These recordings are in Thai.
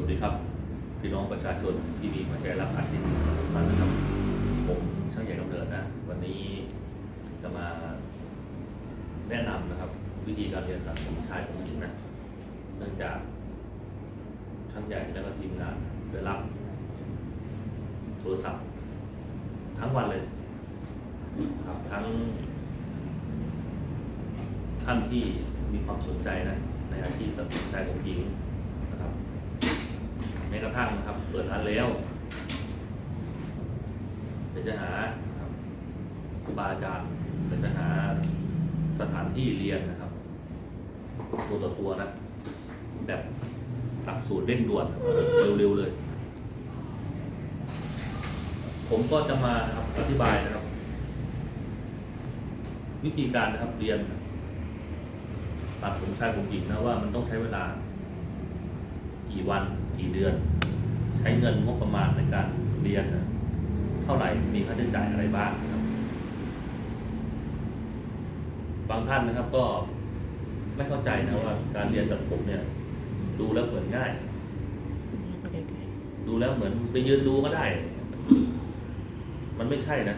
วัสดีครับ พี่น้องประชาชนที่มีหัวใจรักอาชีพสำคัญนะครับ ผมช่างใหญ่กำเนิดนะ วันนี้จะมาแนะนำนะครับ วิธีการเรียนตัดผมชายผมหญิงนะ เนื่องจากช่างใหญ่และก็ทีมงานได้รับโทรศัพท์ ทั้งวันเลยครับทั้งท่านที่มีความสนใจนะในอาชีพตัดผมชายผมหญิง กระทั่งนะครับ เปิดร้านแล้วเดี๋ยวจะหาครับครูบาอาจารย์เดี๋ยวจะหาสถานที่เรียนนะครับตัวต่อตัวนะ แบบหลักสูตรเร่งด่วนเร็วๆเลย ผมก็จะมานะครับอธิบายนะครับ วิธีการนะครับเรียนตัดผมชายผมหญิงนะว่ามันต้องใช้เวลา กี่วัน กี่เดือน ใช้เงินงบประมาณในการเรียนเท่าไหร่มีค่าใช้จ่ายอะไรบ้างครับ บางท่านนะครับก็ไม่เข้าใจนะว่า การเรียนตัดผมเนี่ย ดูแล้วเหมือนง่าย ดูแล้วเหมือนไปยืนดูก็ได้ มันไม่ใช่นะ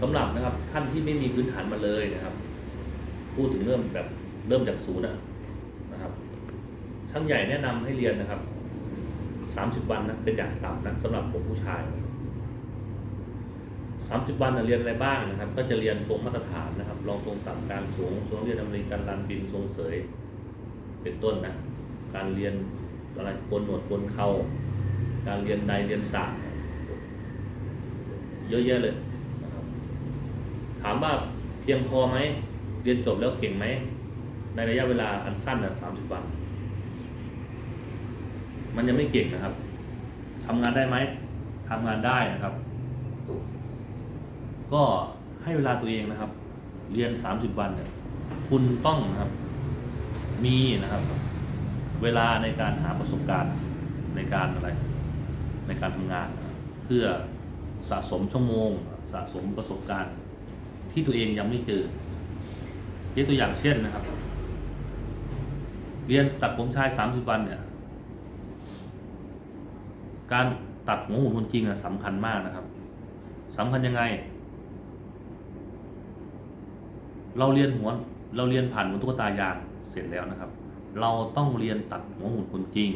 สำหรับนะครับท่านที่ไม่มีพื้นฐานมาเลยนะครับ พูดถึงเริ่มแบบเริ่มจากศูนย์อะนะ ช่างใหญ่แนะนำให้เรียนนะครับสามสิบวันนะเป็นอย่างต่ำนะสำหรับผมผู้ชายสามสิบวันนะเรียนอะไรบ้างนะครับ ก็จะเรียนทรงมาตรฐานนะครับรองทรงต่ำกลางสูงทรงเรียนอเมริกันรันบินทรงเสย เป็นต้นนะการเรียนอะไรโกนหนวดโกนเข่าการเรียนใดเรียนสากเยอะแยะเลยนะครับถามว่าเพียงพอไหมเรียนจบแล้วเก่งไหมในระยะเวลาอันสั้นนะสามสิบวัน มันยังไม่เก่งนะครับทำงานได้ไหมทำงานได้นะครับ ก็ให้เวลาตัวเองนะครับ เรียนสามสิบวันเนี่ยคุณต้องนะครับ มีนะครับ เวลาในการหาประสบการณ์ในการอะไร ในการทำงาน เพื่อสะสมชั่วโมง สะสมประสบการณ์ ที่ตัวเองยังไม่เจอยกตัวอย่างเช่นนะครับ เรียนตัดผมชายสามสิบวันเนี่ย การตัดหัวหมุนคนจริงอะสำคัญมากนะครับสำคัญยังไง เราเรียนหัวเราเรียนผ่านหัวตุ๊กตายางเสร็จแล้วนะครับ เราต้องเรียนตัดหัวหมุนคนจริง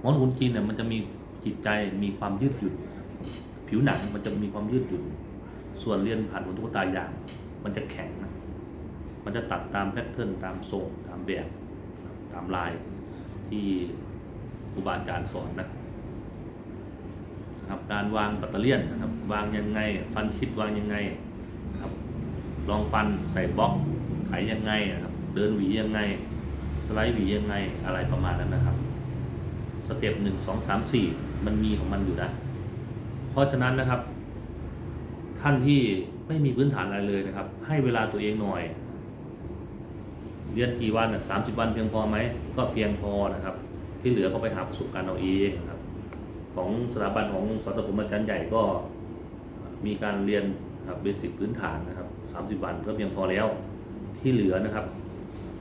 หัวหมุนจริงเนี่ยมันจะมีจิตใจมีความยืดหยุ่นผิวหนังมันจะมีความยืดหยุ่น ส่วนเรียนผ่านหัวตุ๊กตายาง มันจะแข็งนะ มันจะตัดตามแพทเทิร์นตามทรงตามแบบ ตามลายที่ ครูบาอาจารย์สอนนะนะครับการวางปัตเตอร์เลียนนะครับ วางยังไง ฟันชิดวางยังไงนะครับลองฟันใส่บล็อกไถยังไงนะครับ เดินหวียังไง สไลด์หวียังไงอะไรประมาณนั้นนะครับ สเต็ปหนึ่งสองสามสี่มันมีของมันอยู่นะ เพราะฉะนั้นนะครับ ท่านที่ไม่มีพื้นฐานอะไรเลยนะครับ ให้เวลาตัวเองหน่อยเรียนกี่วันสามสิบวันเพียงพอไหม ก็เพียงพอนะครับ ที่เหลือก็ไปหาประสบการณ์เอาเองครับ ของสถาบันของสตผมอาจารย์ใหญ่ก็มีการเรียนครับเบสิกพื้นฐานนะครับสามสิบวันก็เพียงพอแล้วที่เหลือนะครับ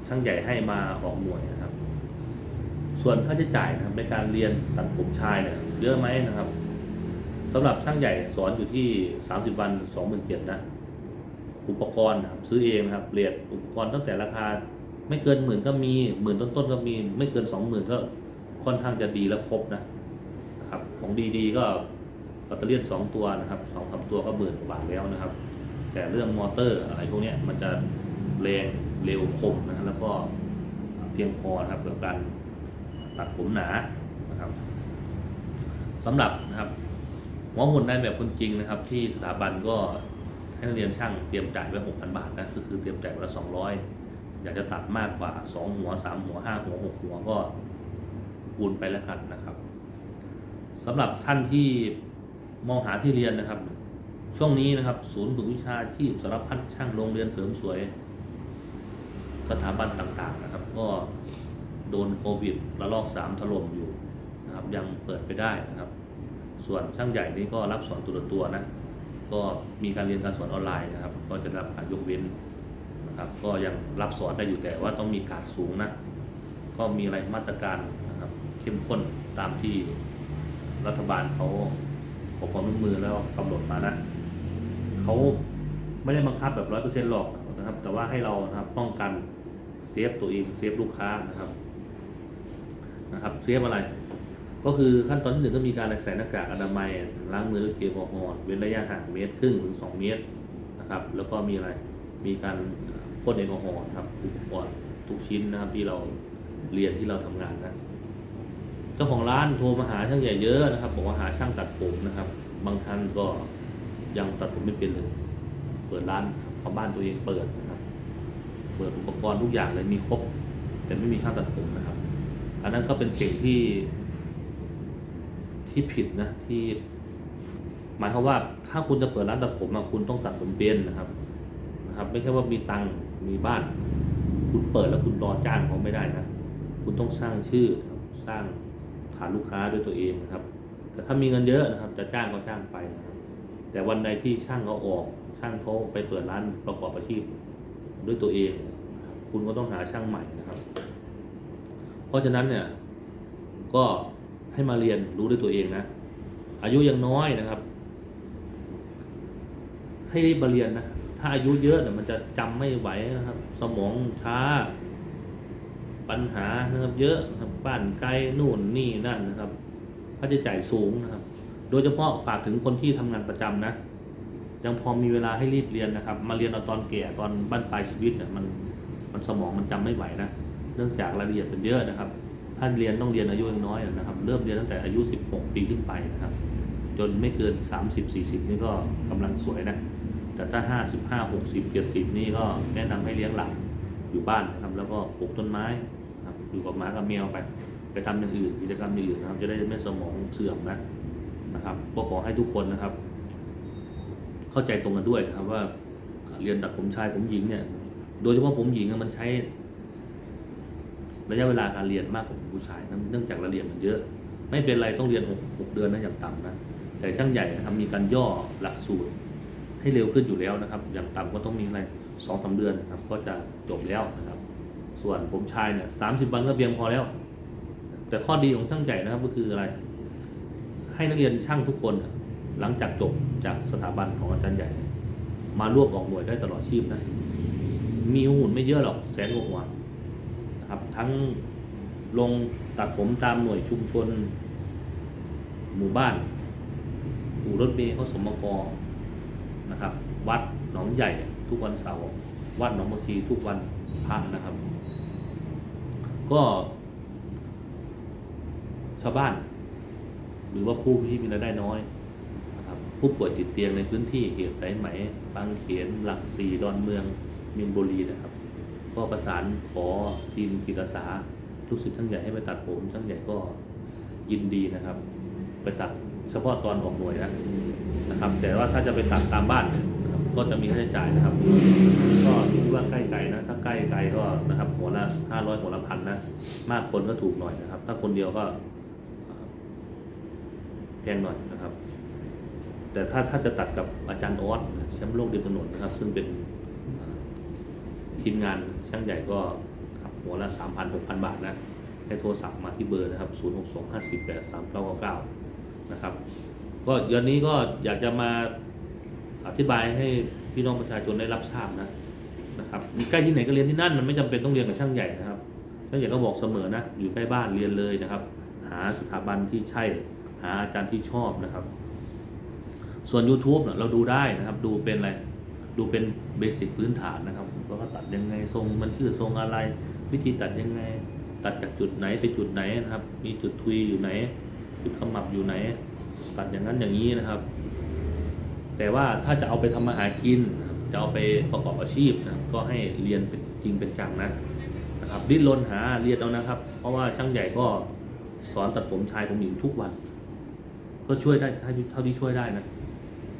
ช่างใหญ่ให้มาออกหน่วยนะครับ ส่วนค่าใช้จ่ายนะครับในการเรียนตัดผมชายเนี่ยเยอะไหมนะครับสำหรับช่างใหญ่สอนอยู่ที่ 30 วัน27,000นะอุปกรณ์นะครับซื้อเองนะครับเรียนอุปกรณ์ตั้งแต่ราคา ไม่เกินหมื่นก็มีหมื่นต้นๆก็มี ไม่เกินสองหมื่นก็ ค่อนข้างจะดีและครบนะนะครับของดีๆก็แบตเตอรี่สองตัวนะครับสองสามตัวก็หมื่นกว่าบาทแล้วนะครับ แต่เรื่องมอเตอร์อะไรพวกนี้มันจะแรงเร็วคมนะแล้วก็เพียงพอนะครับกับการตัดผมหนานะครับสำหรับนะครับหัวหุ่นในแบบคนจริงนะครับ ที่สถาบันก็ให้นักเรียนช่างเตรียมจ่ายไว้หกพันบาทนะคือคือเตรียมจ่ายวันละสองร้อยอยากจะตัดมากกว่าสองหัวสามหัวห้าหัวหกหัวก็ คูณไปแล้วกันนะครับสำหรับท่านที่มองหาที่เรียนนะครับ ช่วงนี้นะครับ ศูนย์ฝึกวิชาชีพสารพัดช่างโรงเรียนเสริมสวย สถาบันต่างๆนะครับ ก็โดนโควิดระลอกสามถล่มอยู่นะครับ ยังเปิดไปได้นะครับ ส่วนช่างใหญ่นี่ก็รับสอนตัวต่อตัวนะก็มีการเรียนการสอนออนไลน์นะครับ ก็จะรับการยกเว้นนะครับ ก็ยังรับสอนได้อยู่แต่ว่าต้องมีการสูงนะ ก็มีอะไรมาตรการ เข้มข้นตามที่รัฐบาลเขาขอความร่วมมือแล้วกำหนดมานะเขาไม่ได้บังคับแบบร้อยเปอร์เซ็นต์หรอกนะครับ แต่ว่าให้เรานะครับป้องกันเซฟตัวเองเซฟลูกค้านะครับนะครับเซฟอะไร ก็คือขั้นตอนที่หนึ่งก็มีการใส่หน้ากากอนามัยล้างมือด้วยเจลแอลกอฮอล์เว้นระยะห่างเมตรครึ่งถึงสองเมตรนะครับ แล้วก็มีอะไรมีการพ่นแอลกอฮอล์ครับอุปกรณ์ทุกชิ้นนะครับที่เราเรียนที่เราทำงานนะ จ้าของร้านโทรมาหาช่างใหญ่เยอะนะครับ บอกว่าหาช่างตัดผมนะครับ บางท่านก็ยังตัดผมไม่เป็นเลย เปิดร้านเอาบ้านตัวเองเปิดนะครับ เปิดอุปกรณ์ทุกอย่างเลยมีครบ แต่ไม่มีช่างตัดผมนะครับ อันนั้นก็เป็นสิ่งที่ ที่ผิดนะที่ หมายความว่าถ้าคุณจะเปิดร้านตัดผมอะคุณต้องตัดผมเป็นนะครับนะครับ ไม่ใช่ว่ามีตังค์มีบ้าน คุณเปิดแล้วคุณรอจ้างเขาไม่ได้นะคุณต้องสร้างชื่อสร้าง ฐานลูกค้าด้วยตัวเองนะครับ แต่ถ้ามีเงินเยอะนะครับจะจ้างก็จ้างไปนะครับแต่วันใดที่ช่างเขาออก ช่างเขาไปเปิดร้านประกอบอาชีพด้วยตัวเอง คุณก็ต้องหาช่างใหม่นะครับ เพราะฉะนั้นเนี่ย ก็ให้มาเรียนรู้ด้วยตัวเองนะ อายุยังน้อยนะครับ ให้รีบมาเรียนนะ ถ้าอายุเยอะเนี่ยมันจะจำไม่ไหวนะครับ สมองช้า ปัญหานะครับเยอะนะครับบ้านไกลนู่นนี่นั่นนะครับค่าใช้จ่ายสูงนะครับ โดยเฉพาะฝากถึงคนที่ทำงานประจำนะ ยังพอมีเวลาให้รีบเรียนนะครับ มาเรียนเอาตอนแก่ตอนบ้านปลายชีวิตเนี่ยมันมันสมองมันจำไม่ไหวนะเนื่องจากรายละเอียดมันเยอะนะครับท่านเรียนต้องเรียนอายุยังน้อยนะครับ เริ่มเรียนตั้งแต่อายุ 16 ปีขึ้นไปนะครับ จนไม่เกิน 30 40 นี่ก็กำลังสวยนะ แต่ถ้า 55 60 70 นี่ก็แนะนำให้เลี้ยงหลานอยู่บ้านนะครับ แล้วก็ปลูกต้นไม้ อยู่กับหมากับแมวไป ไปทำอย่างอื่นกิจกรรมอย่างอื่นนะครับ จะได้ไม่สมองเสื่อมนะนะครับก็ขอให้ทุกคนนะครับ เข้าใจตรงกันด้วยนะครับ ว่าเรียนตัดผมชายผมหญิงเนี่ย โดยเฉพาะผมหญิงมันใช้ ระยะเวลาการเรียนมากกว่าผู้ชายเนื่องจากรายละเอียดมันเยอะ ไม่เป็นไรต้องเรียนหกหกเดือนนะอย่างต่ำนะแต่ช่างใหญ่นะครับมีการย่อหลักสูตรให้เร็วขึ้นอยู่แล้วนะครับ อย่างต่ำก็ต้องมีอะไรสองสาเดือนนะครับ ก็จะจบแล้วนะครับ ส่วนผมชายเนี่ยสามสิบวันก็เพียงพอแล้ว แต่ข้อดีของช่างใหญ่นะครับก็คืออะไร ให้นักเรียนช่างทุกคนหลังจากจบจากสถาบันของอาจารย์ใหญ่ มาร่วมออกหน่วยได้ตลอดชีพนะ มีหุ่นไม่เยอะหรอกแสนกว่าหัวนะครับ ทั้งลงตัดผมตามหน่วยชุมชน หมู่บ้านอู่รถเมล์เขาสมกนะครับ วัดหนองใหญ่ทุกวันเสาร์วัดหนองบัวซีทุกวันพระนะครับ ก็ชาวบ้าน หรือว่าผู้ที่มีรายได้น้อยนะครับผู้ป่วยติดเตียงในพื้นที่เขตสายไหมบางเขนหลักสี่ดอนเมืองมีนบุรีนะครับ ก็ประสานขอทีมกิจอาสาลูกศิษย์ช่างใหญ่ให้ไปตัดผมช่างใหญ่ก็ยินดีนะครับ ไปตัดเฉพาะตอนออกหน่วยนะนะครับ แต่ว่าถ้าจะไปตัดตามบ้าน ก็จะมีค่าใช้จ่ายนะครับ ก็คิดว่าใกล้ไกลนะ ถ้าใกล้ไกลก็นะครับ หัวละห้าร้อยหัวละพันนะ มากคนก็ถูกหน่อยนะครับ ถ้าคนเดียวก็แพงหน่อยนะครับ แต่ถ้าถ้าจะตัดกับอาจารย์ออสแชมป์โลกเดียวถนนนะครับ ซึ่งเป็นทีมงานช่างใหญ่ก็หัวละสามพันหกพันบาทนะให้โทรศัพท์มาที่เบอร์นะครับศูนย์หกสองห้าสิบแปดสามเก้าเก้านะครับ ก็เดี๋ยวนี้ก็อยากจะมา อธิบายให้พี่น้องประชาชนได้รับทราบนะนะครับใกล้ที่ไหนก็เรียนที่นั่นมันไม่จำเป็นต้องเรียนกับช่างใหญ่นะครับช่างใหญ่ก็บอกเสมอนะอยู่ใกล้บ้านเรียนเลยนะครับ หาสถาบันที่ใช่หาอาจารย์ที่ชอบนะครับ ส่วน YouTube เนี่ยเราดูได้นะครับ ดูเป็นอะไรดูเป็นเบสิกพื้นฐานนะครับว่าเขาตัดยังไงทรงมันชื่อทรงอะไร วิธีตัดยังไง ตัดจากจุดไหนไปจุดไหนนะครับ มีจุดทุยอยู่ไหน จุดขมับอยู่ไหน ตัดอย่างนั้นอย่างนี้นะครับ แต่ว่าถ้าจะเอาไปทำมาหากินจะเอาไปประกอบอาชีพนะก็ให้เรียนเป็นจริงเป็นจังนะนะครับดิ้นรนหาเรียนเอานะครับ เพราะว่าช่างใหญ่ก็สอนตัดผมชายผมหญิงทุกวัน ก็ช่วยได้เท่าที่เท่าที่ช่วยได้นะ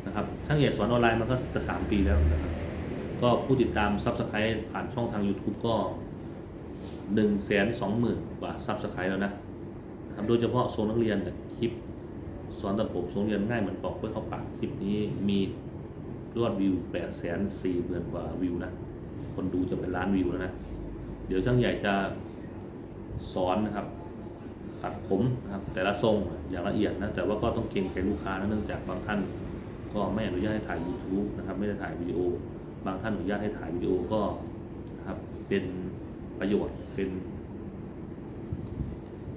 นะครับช่างใหญ่สอนออนไลน์มันก็จะสามปีแล้วนะครับก็ผู้ติดตามซับสไครต์ผ่านช่องทาง YouTube ก็หนึ่งแสนสองหมื่นกว่าซับสไครต์แล้วนะนะครับ โดยเฉพาะโซนนักเรียนเนี่ยคลิป สอนตัดผมโซนเรียนง่ายเหมือนปอกเพื่อเขาปากคลิปนี้มียอดวิวแปดแสนสี่หมื่นกว่าวิวนะ คนดูจะเป็นล้านวิวแล้วนะ เดี๋ยวช่างใหญ่จะสอนนะครับ ตัดผมนะครับ แต่ละทรงอย่างละเอียดนะ แต่ว่าก็ต้องเกรงใจลูกค้านะเนื่องจากบางท่านก็ไม่อนุญาตให้ถ่าย YouTube นะครับ ไม่ได้ถ่ายวิดีโอ บางท่านอนุญาตให้ถ่ายวิดีโอก็นะครับเป็นประโยชน์เป็น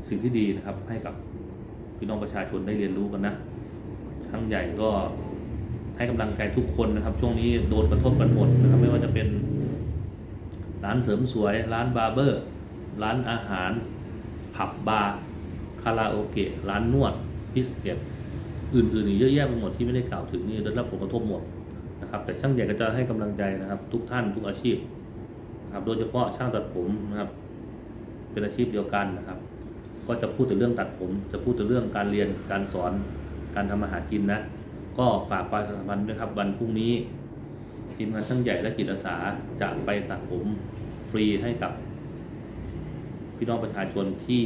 สิ่งที่ดีนะครับให้กับ พี่น้องประชาชนได้เรียนรู้กันนะช่างใหญ่ก็ให้กำลังใจทุกคนนะครับ ช่วงนี้โดนกระทบกันหมดนะครับ ไม่ว่าจะเป็นร้านเสริมสวย ร้านบาร์เบอร์ ร้านอาหาร ผับบาร์คาราโอเกะร้านนวดฟิสเนสอื่นๆอีกเยอะแยะไปหมดที่ไม่ได้กล่าวถึงนี่ได้รับผลกระทบหมดนะครับ แต่ช่างใหญ่ก็จะให้กำลังใจนะครับ ทุกท่านทุกอาชีพนะครับ โดยเฉพาะช่างตัดผมนะครับ เป็นอาชีพเดียวกันนะครับ ก็จะพูดถึงเรื่องตัดผม จะพูดถึงเรื่องการเรียนการสอนการทำอาหารกินนะ ก็ฝากประชาสัมพันธ์ด้วยครับวันพรุ่งนี้ทีมงานช่างใหญ่และจิตอาสาจะไปตัดผมฟรีให้กับ พี่น้องประชาชนที่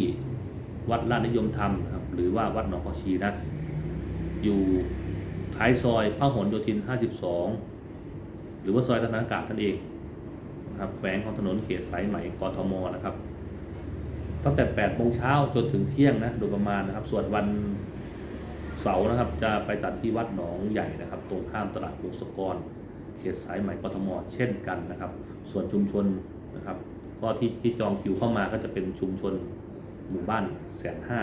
วัดลาดนิยมธรรมนะครับ หรือว่าวัดหนองพอชีนะ อยู่ท้ายซอยพระหลโยธิน 52 หรือว่าซอยธนากาศนั่นเองนะครับแขวงของถนนเขตสายไหมกทมนะครับ ตั้งแต่8โมงเช้าจนถึงเที่ยงนะโดยประมาณนะครับ ส่วนวันเสาร์นะครับ จะไปตัดที่วัดหนองใหญ่นะครับ ตรงข้ามตลาดวงศกร เขตสายไหมกทมเช่นกันนะครับ ส่วนชุมชนนะครับ ก็ที่ที่จองคิวเข้ามาก็จะเป็นชุมชนหมู่บ้านแสนห้า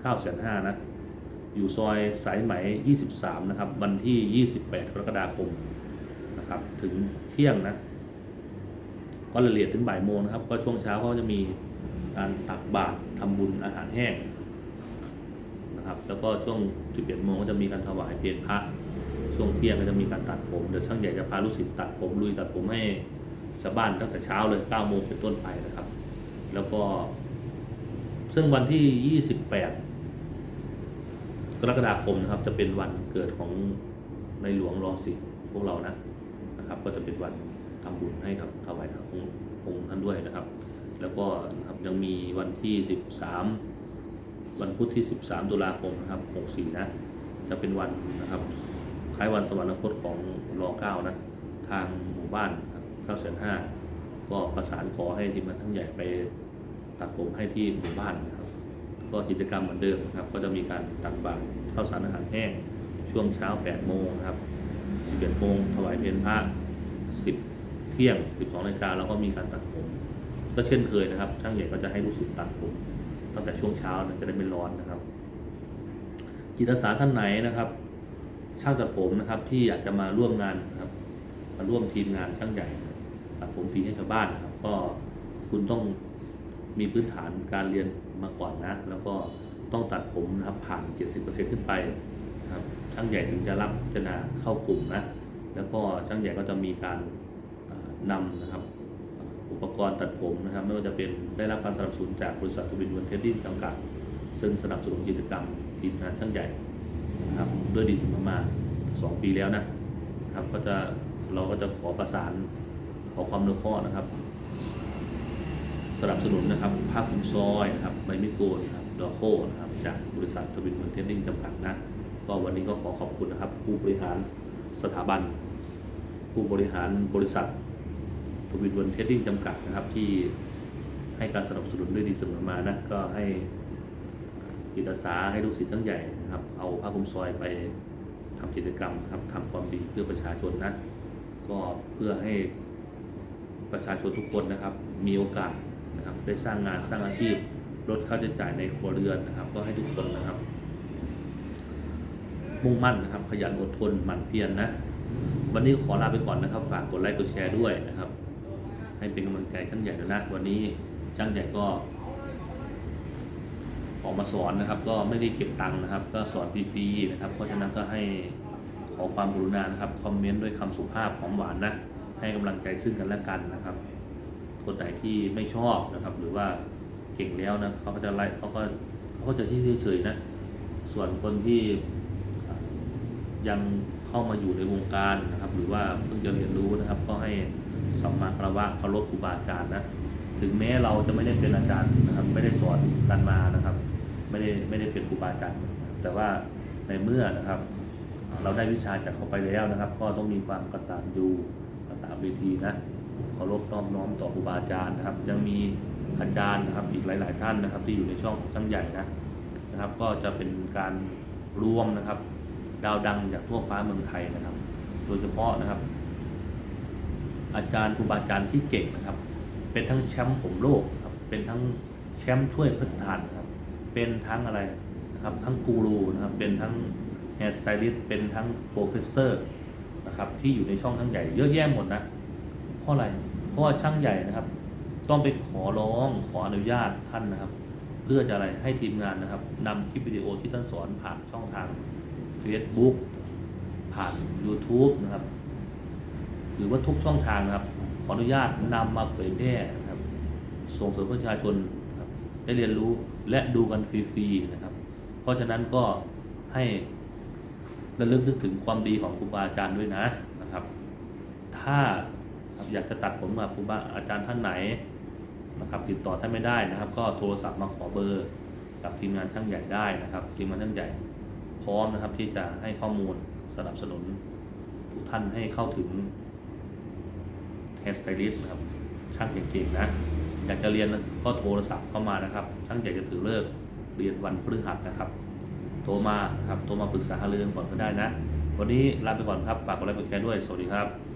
เก้าแสนห้านะ อยู่ซอยสายไหม 23 นะครับ วันที่ 28 กรกฎาคมนะครับ ถึงเที่ยงนะ ก็ละเอียดถึงบ่ายโมงนะครับ ก็ช่วงเช้าก็จะมี การตักบาตรทำบุญอาหารแห้งนะครับ แล้วก็ช่วง11โมงก็จะมีการถวายเพลพระช่วงเที่ยงก็จะมีการตัดผมเดี๋ยวช่างใหญ่จะพาลูกศิษย์ตัดผมลุยตัดผมให้ชาวบ้านตั้งแต่เช้าเลย9โมงเป็นต้นไปนะครับ แล้วก็ ซึ่งวันที่ 28 กรกฎาคมนะครับ จะเป็นวันเกิดของในหลวงรอสิพวกเรานะนะครับ ก็จะเป็นวันทำบุญให้กับถวายทางองค์ท่านด้วยนะครับ แล้วก็นะครับยังมีวันที่ 13 วันพุธที่ 13 ตุลาคมนะครับ64นะจะเป็นวันนะครับคล้ายวันสวรรคตของรอเก้านะทางหมู่บ้านครับเก้าแสนห้าก็ประสานขอให้ทีมงานทั้งใหญ่ไปตัดผมให้ที่หมู่บ้านนะครับก็กิจกรรมเหมือนเดิมนะครับ ก็จะมีการตักบาตรข้าวสารอาหารแห้งช่วงเช้า 8 โมงครับ 11 โมงถวายเพลพระ 10 เที่ยง 12นาฬิกาแล้วก็มีการตัดผม ก็เช่นเคยนะครับ ช่างใหญ่ก็จะให้ลูกศิษย์ตัดผมตั้งแต่ช่วงเช้านะจะได้ไม่ร้อนนะครับ จิตอาสาท่านไหนนะครับ ช่างตัดผมนะครับ ที่อยากจะมาร่วมงานนะครับ มาร่วมทีมงานช่างใหญ่ตัดผมฟรีให้ชาวบ้านนะครับ ก็คุณต้องมีพื้นฐานการเรียนมาก่อนนะ แล้วก็ต้องตัดผมนะครับผ่าน 70%ขึ้นไปนะครับช่างใหญ่ถึงจะรับพิจารณาเข้ากลุ่มนะ แล้วก็ช่างใหญ่ก็จะมีการนำนะครับ ปกรณ์ตัดผมนะครับ ไม่ว่าจะเป็นได้รับการสนับสนุนจากบริษัททวินวันเทดดิ้งจำกัด ซึ่งสนับสนุนกิจกรรมทีมงานช่างใหญ่นะครับด้วยดีเสมอมาสองปีแล้วนะครับก็จะเราก็จะขอประสานขอความอนุเคราะห์นะครับ สนับสนุนนะครับผ้าคลุมซอยนะครับใบมิโกนนะครับดอโคนะครับจากบริษัททวินวันเทดดิ้งจำกัดนะก็วันนี้ก็ขอขอบคุณนะครับ ผู้บริหารสถาบัน ผู้บริหารบริษัท ทวินวันเทดดิ้งจำกัดนะครับที่ให้การสนับสนุนด้วยดีเสมอมานะก็ให้จิตอาสาให้ลูกศิษย์ทั้งใหญ่นะครับ เอาผ้าคลุมซอยไปทำกิจกรรมครับทำความดีเพื่อประชาชนนะก็เพื่อให้ประชาชนทุกคนนะครับ มีโอกาสนะครับได้สร้างงานสร้างอาชีพลดค่าใช้จ่ายในครัวเรือนนะครับ ก็ให้ทุกคนนะครับ มุ่งมั่นนะครับ ขยันอดทนหมั่นเพียรนนะ วันนี้ขอลาไปก่อนนะครับ ฝากกดไลค์กดแชร์ด้วยนะครับ ให้เป็นกำลังใจช่างใหญ่ด้วยนะ วันนี้ช่างใหญ่ก็ ออกมาสอนนะครับ ก็ไม่ได้เก็บตังค์นะครับ ก็สอนฟรีๆนะครับ เพราะฉะนั้นก็ให้ขอความกรุณานะครับคอมเมนต์ด้วยคำสุภาพหอมหวานนะ ให้กำลังใจซึ่งกันและกันนะครับ คนไหนที่ไม่ชอบนะครับ หรือว่าเก่งแล้วนะเขาก็จะไล่เขาก็เขาก็จะที่เฉยๆนะ ส่วนคนที่ยังเข้ามาอยู่ในวงการนะครับ หรือว่าเพิ่งจะเรียนรู้นะครับ ก็ให้ สัมมาคารวะเคารพครูบาอาจารย์นะถึงแม้เราจะไม่ได้เป็นอาจารย์นะครับ ไม่ได้สอนกันมานะครับ ไม่ได้ไม่ได้เป็นครูบาอาจารย์ แต่ว่าในเมื่อนะครับ เราได้วิชาจากเขาไปแล้วนะครับ ก็ต้องมีความกตัญญูกตเวทีนะเคารพน้อมน้อมต่อครูบาอาจารย์นะครับ ยังมีอาจารย์นะครับอีกหลาย ๆ ท่านนะครับ ที่อยู่ในช่องของช่างใหญ่นะนะครับ ก็จะเป็นการรวมนะครับ ดาวดังจากทั่วฟ้าเมืองไทยนะครับ โดยเฉพาะนะครับ อาจารย์ครูบาอาจารย์ที่เก่งนะครับ เป็นทั้งแชมป์ผมโลกครับ เป็นทั้งแชมป์ถ้วยพระราชทานครับ เป็นทั้งอะไรนะครับ ทั้งกูรูนะครับ เป็นทั้งแฮร์สไตลิสต์เป็นทั้งโปรเฟสเซอร์นะครับ ที่อยู่ในช่องช่างใหญ่เยอะแยะหมดนะเพราะอะไร เพราะว่าช่างใหญ่นะครับ ต้องไปขอร้องขออนุญาตท่านนะครับ เพื่อจะอะไรให้ทีมงานนะครับนำคลิปวิดีโอที่ท่านสอนผ่านช่องทาง Facebook ผ่าน YouTube นะครับ รือว่าทุกช่องทางนะครับ ขออนุญาตนำมาเผยแพร่นะครับ ส่งเสริมประชาชนครับได้เรียนรู้และดูกันฟรีๆนะครับ เพราะฉะนั้นก็ให้ระลึกนึกถึงความดีของครูบาอาจารย์ด้วยนะนะครับ ถ้าอยากจะตัดผมกับครูบาอาจารย์ท่านไหนนะครับ ติดต่อท่านไม่ได้นะครับ ก็โทรศัพท์มาขอเบอร์กับทีมงานช่างใหญ่ได้นะครับ ทีมงานช่างใหญ่ พร้อมนะครับที่จะให้ข้อมูลสนับสนุนทุกท่านให้เข้าถึง แฮร์สไตลิสต์นะครับช่างเก่งๆนะ อยากจะเรียนก็โทรศัพท์เข้ามานะครับ ช่างใหญ่จะถือเลิกเรียนวันพฤหัสนะครับ โทรมาครับโทรมาปรึกษาหารือกันก่อนก็ได้นะ วันนี้ลาไปก่อนครับ ฝากกดไลค์กดแชร์ด้วย สวัสดีครับ